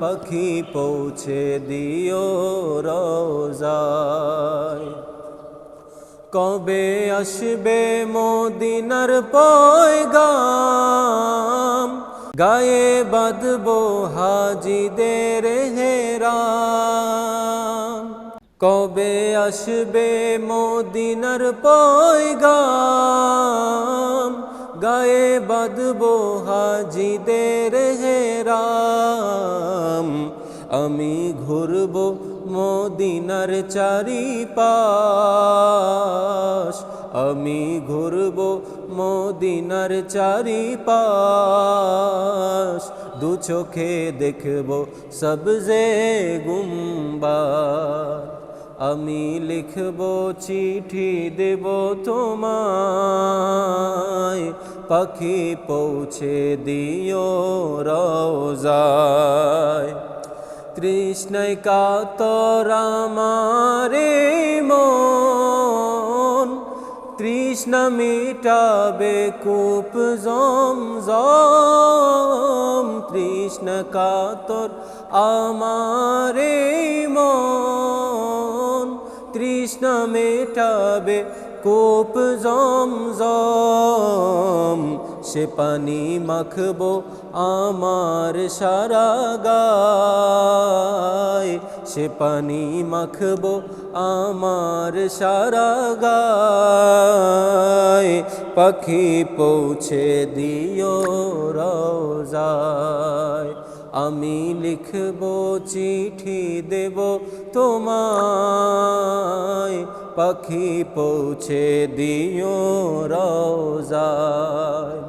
পাখি পৌঁছে দিও রোজায়। কবে আসবে মদিনার পয়গাম? গায়ে বাঁধব হাজিদের হেরাম। কবে আসবে মদিনার পয়গাম? গায়ে বাঁধব হাজিদের হেরাম। আমি ঘুরব মদিনার চারি পাশ আমি ঘুরব মদিনার চারি পাশ দু চোখে দেখব সবজে গুম্বার। আমি লিখব চিঠি দেব তোমায় পাখি পৌঁছে দিও রোজায় তৃষ্ণায় কাতর আমারে মন, তৃষ্ণা মিটাবে কূপ জম জম তৃষ্ণা কাতর আমারে মন, তৃষ্ণা মেটাবে কূপ জম জম, সে পানি মাখবো আমার সারা গায়। সে পানি মাখবো আমার সারা গায়। পাখি পৌঁছে দিও রোজায় আমি লিখব, চিঠি দেব তোমায়। পাখি পৌঁছে দিও রোজায়।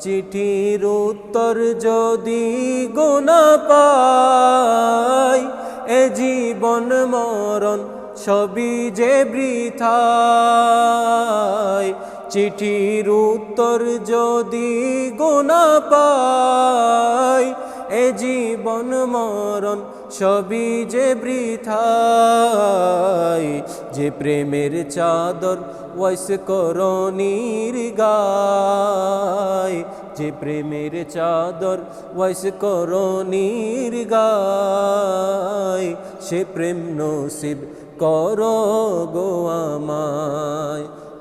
চিঠির উত্তর যদি গোনা পাই, এ জীবন মরণ সবই যে বৃথায়। চিঠির উত্তর যদি গোনা পাই, এ জীবন মরণ সবই যে বৃথায়। যে প্রেমের চাদর ওয়াইস করণীর গায়। যে প্রেমের চাদর ওয়াইস করণীর গায়। সে প্রেম নসিব কর গো আমায়।